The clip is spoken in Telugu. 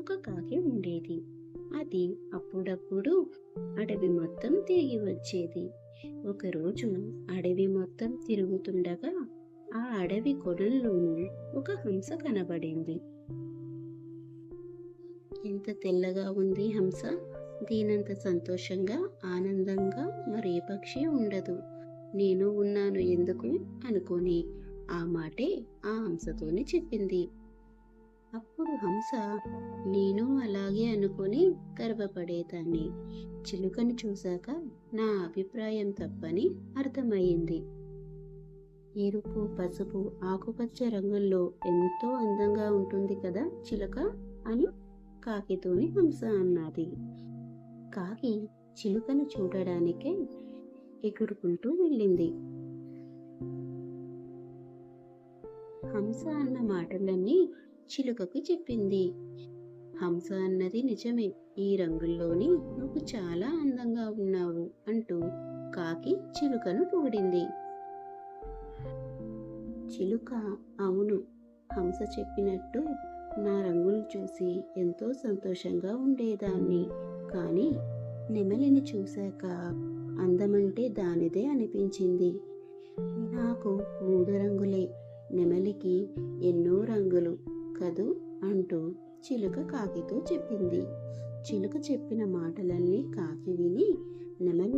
ఒక కాకి ఉండేది. అది అప్పుడప్పుడు అడవి మొత్తం తిరిగి వచ్చేది. ఒకరోజు అడవి మొత్తం తిరుగుతుండగా ఆ అడవి కొడల్లోనూ ఒక హంస కనబడింది. ఎంత తెల్లగా ఉంది హంస. దీనంత సంతోషంగా ఆనందంగా మరే పక్షి ఉండదు. నేను ఉన్నాను ఎందుకు? అనుకొని ఆ మాటే ఆ హంసతోనే చెప్పింది. అప్పుడు హంస నేను అలాగే అనుకొని గర్వపడేదాన్ని. చిలుకను చూశాక నా అభిప్రాయం తప్పని అర్థమయ్యింది. ఎరుపు పసుపు ఆకుపచ్చ రంగుల్లో ఎంతో అందంగా ఉంటుంది కదా చిలుక అని కాకితోని హంస అన్నది. కాకి చిలుకను చూడడానికే ఎగురుకుంటూ వెళ్ళింది. హంస అన్న మాటలన్నీ చిలుకకు చెప్పింది. హంస అన్నది నిజమే. ఈ రంగుల్లోని నువ్వు చాలా అందంగా ఉన్నావు అంటూ కాకి చిలుకను పొగిడింది. చిలుక? అవును. హంస చెప్పినట్టు నా రంగులు చూసి ఎంతో సంతోషంగా ఉండేదాన్ని. కానీ నెమలిని చూశాక అందమంటే దానిదే అనిపించింది. నాకు మూడు రంగులే. నెమలికి ఎన్నో రంగులు. కదూ అంటూ చిలుక కాకితో చెప్పింది. చిలుక చెప్పిన మాటలన్నీ కాకి విని నెమలి